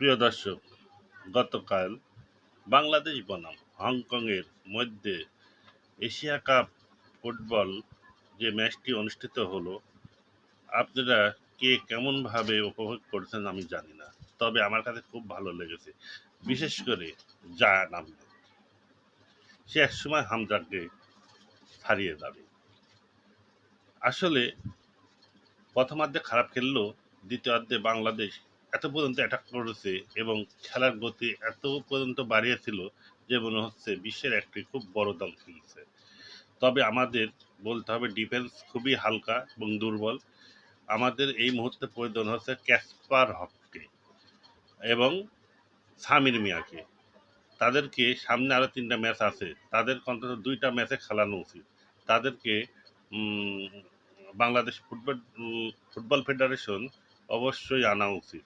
প্রিয় দর্শক, গতকাল বাংলাদেশ বনাম হংকংয়ের মধ্যে এশিয়া কাপ ফুটবল যে ম্যাচটি অনুষ্ঠিত হলো, আপনারা কে কেমনভাবে উপভোগ করেছেন আমি জানি না, তবে আমার কাছে খুব ভালো লেগেছে। বিশেষ করে জায়ান আহমেদ। সে একসময় হামজাকে হারিয়ে যাবে। আসলে প্রথমার্ধে খারাপ খেললেও দ্বিতীয়ার্ধে বাংলাদেশ এত পর্যন্ত অ্যাটাক করেছে এবং খেলার গতি এত পর্যন্ত বাড়িয়েছিল যে মনে হচ্ছে বিশ্বের একটি খুব বড় দল খেলছে। তবে আমাদের বলতে হবে ডিফেন্স খুবই হালকা এবং দুর্বল। আমাদের এই মুহূর্তে প্রয়োজন হচ্ছে ক্যাসপার হককে এবং সামির মিয়াকে। তাদেরকে সামনে আরও তিনটা ম্যাচ আছে। তাদের অন্তত দুইটা ম্যাচে খেলানো উচিত। তাদেরকে বাংলাদেশ ফুটবল ফুটবল ফেডারেশন অবশ্যই আনা উচিত।